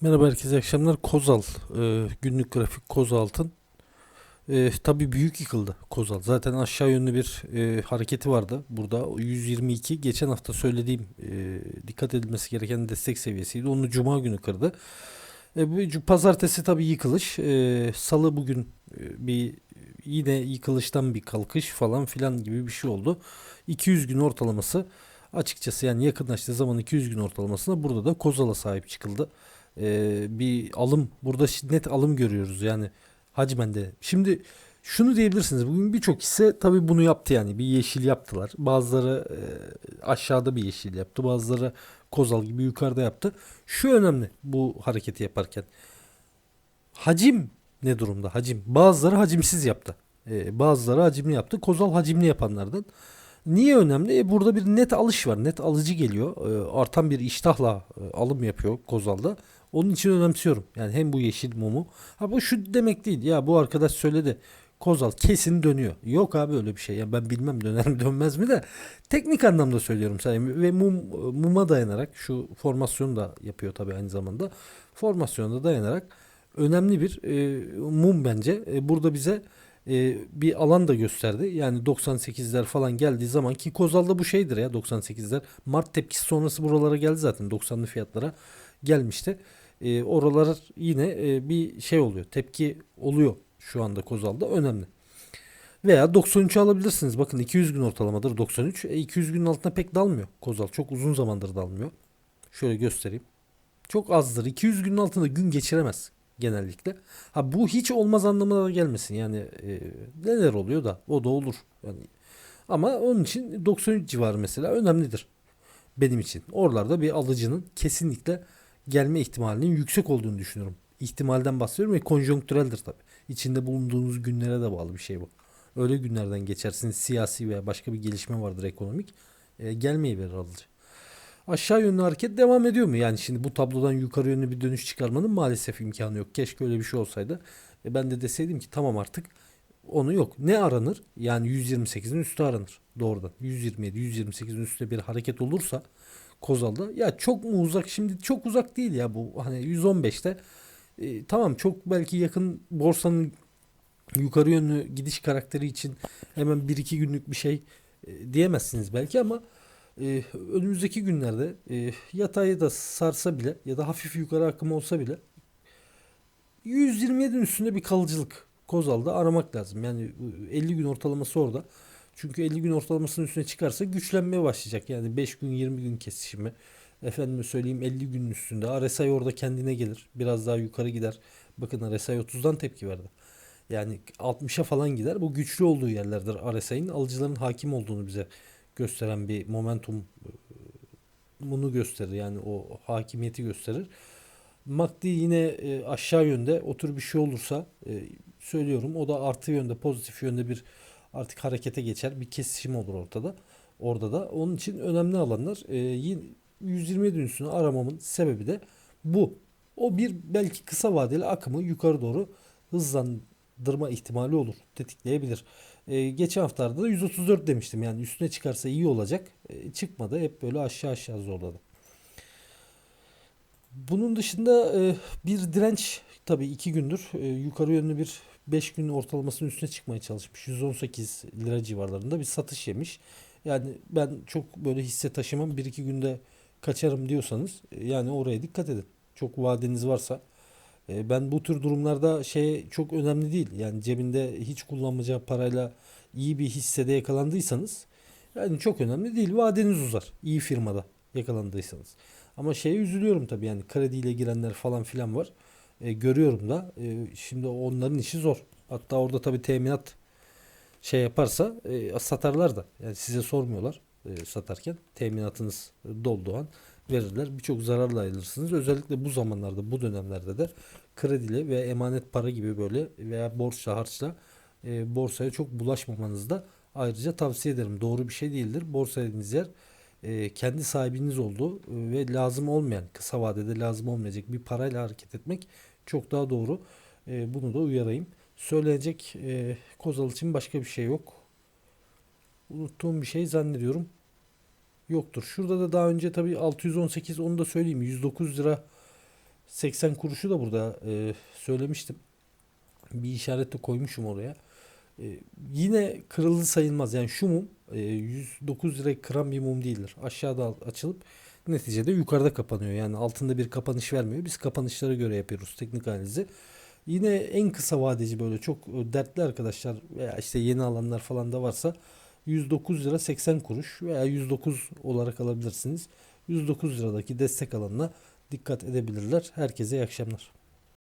Merhaba herkese akşamlar. Kozal e, günlük grafik Kozalt'ın e, tabii büyük yıkıldı Kozal. Zaten aşağı yönlü bir e, hareketi vardı. Burada o 122 geçen hafta söylediğim e, dikkat edilmesi gereken destek seviyesiydi. Onu cuma günü kırdı. E, bu pazartesi tabii yıkılış. E, Salı bugün e, bir yine yıkılıştan bir kalkış falan filan gibi bir şey oldu. 200 gün ortalaması açıkçası yani yakınlaştığı zaman 200 gün ortalamasına burada da Kozal'a sahip çıkıldı e, bir alım burada net alım görüyoruz yani hacmen de. Şimdi şunu diyebilirsiniz. Bugün birçok hisse tabii bunu yaptı yani. Bir yeşil yaptılar. Bazıları e, aşağıda bir yeşil yaptı. Bazıları Kozal gibi yukarıda yaptı. Şu önemli bu hareketi yaparken. Hacim ne durumda? Hacim. Bazıları hacimsiz yaptı. E, bazıları hacimli yaptı. Kozal hacimli yapanlardan. Niye önemli? E, burada bir net alış var. Net alıcı geliyor. E, artan bir iştahla e, alım yapıyor Kozal'da. Onun için önemsiyorum. Yani hem bu yeşil mumu. Ha bu şu demek değil. Ya bu arkadaş söyledi. Kozal kesin dönüyor. Yok abi öyle bir şey. Ya ben bilmem döner mi dönmez mi de teknik anlamda söylüyorum sadece. Ve mum muma dayanarak şu formasyonu da yapıyor tabii aynı zamanda. Formasyona dayanarak önemli bir e, mum bence. E, burada bize e, bir alan da gösterdi. Yani 98'ler falan geldiği zaman ki Kozal'da bu şeydir ya 98'ler. Mart tepkisi sonrası buralara geldi zaten 90'lı fiyatlara gelmişti. E, oralar yine e, bir şey oluyor. Tepki oluyor şu anda Kozal'da önemli. Veya 93'ü alabilirsiniz. Bakın 200 gün ortalamadır 93. E, 200 günün altına pek dalmıyor Kozal. Çok uzun zamandır dalmıyor. Şöyle göstereyim. Çok azdır. 200 günün altında gün geçiremez genellikle. Ha bu hiç olmaz anlamına da gelmesin. Yani e, neler oluyor da o da olur. Yani ama onun için 93 civarı mesela önemlidir benim için. Oralarda bir alıcının kesinlikle gelme ihtimalinin yüksek olduğunu düşünüyorum. İhtimalden bahsediyorum ve konjonktüreldir tabii. İçinde bulunduğunuz günlere de bağlı bir şey bu. Öyle günlerden geçersiniz siyasi veya başka bir gelişme vardır ekonomik. E, gelmeyi verir alıcı. Aşağı yönlü hareket devam ediyor mu? Yani şimdi bu tablodan yukarı yönlü bir dönüş çıkarmanın maalesef imkanı yok. Keşke öyle bir şey olsaydı. E ben de deseydim ki tamam artık onu yok. Ne aranır? Yani 128'in üstü aranır doğrudan. 127, 128'in üstünde bir hareket olursa Kozal'da ya çok mu uzak? Şimdi çok uzak değil ya bu hani 115'te e, tamam çok belki yakın borsanın yukarı yönlü gidiş karakteri için hemen 1-2 günlük bir şey e, diyemezsiniz belki ama e, önümüzdeki günlerde e, yatayı da sarsa bile ya da hafif yukarı akım olsa bile 127'nin üstünde bir kalıcılık Kozal'da aramak lazım. Yani bu 50 gün ortalaması orada. Çünkü 50 gün ortalamasının üstüne çıkarsa güçlenmeye başlayacak. Yani 5 gün 20 gün kesişimi. Efendime söyleyeyim 50 günün üstünde. RSI orada kendine gelir. Biraz daha yukarı gider. Bakın RSI 30'dan tepki verdi. Yani 60'a falan gider. Bu güçlü olduğu yerlerdir RSI'nin. Alıcıların hakim olduğunu bize gösteren bir momentum bunu gösterir. Yani o hakimiyeti gösterir. MACD yine e, aşağı yönde o tür bir şey olursa e, söylüyorum o da artı yönde pozitif yönde bir artık harekete geçer. Bir kesişim olur ortada. Orada da onun için önemli alanlar e, yine 127 üstünü aramamın sebebi de bu. O bir belki kısa vadeli akımı yukarı doğru hızlandırma ihtimali olur. Tetikleyebilir. E, geçen haftalarda da 134 demiştim. Yani üstüne çıkarsa iyi olacak. E, çıkmadı. Hep böyle aşağı aşağı zorladı. Bunun dışında e, bir direnç tabii iki gündür e, yukarı yönlü bir 5 gün ortalamasının üstüne çıkmaya çalışmış. 118 lira civarlarında bir satış yemiş. Yani ben çok böyle hisse taşımam bir iki günde kaçarım diyorsanız e, yani oraya dikkat edin. Çok vadeniz varsa. E, ben bu tür durumlarda şey çok önemli değil. Yani cebinde hiç kullanmayacağı parayla iyi bir hissede yakalandıysanız yani çok önemli değil. Vadeniz uzar. İyi firmada yakalandıysanız. Ama şeye üzülüyorum tabii yani krediyle girenler falan filan var. E, görüyorum da e, şimdi onların işi zor. Hatta orada tabii teminat şey yaparsa e, satarlar da. Yani size sormuyorlar e, satarken. Teminatınız dolduğu an verirler. Birçok zararla ayrılırsınız. Özellikle bu zamanlarda, bu dönemlerde de krediyle ve emanet para gibi böyle veya borçla harçla e, borsaya çok bulaşmamanızı da ayrıca tavsiye ederim. Doğru bir şey değildir. Borsa dediğiniz yer e, kendi sahibiniz olduğu e, ve lazım olmayan, kısa vadede lazım olmayacak bir parayla hareket etmek çok daha doğru. E, bunu da uyarayım. Söyleyecek e, Kozal için başka bir şey yok. Unuttuğum bir şey zannediyorum yoktur. Şurada da daha önce tabii 618 onu da söyleyeyim 109 lira 80 kuruşu da burada e, söylemiştim. Bir işaret de koymuşum oraya. E, yine kırıldı sayılmaz. Yani şu mum e, 109 liraya kıran bir mum değildir. Aşağıda açılıp neticede yukarıda kapanıyor. Yani altında bir kapanış vermiyor. Biz kapanışlara göre yapıyoruz teknik analizi. Yine en kısa vadeci böyle çok e, dertli arkadaşlar veya işte yeni alanlar falan da varsa 109 lira 80 kuruş veya 109 olarak alabilirsiniz. 109 liradaki destek alanına dikkat edebilirler. Herkese iyi akşamlar.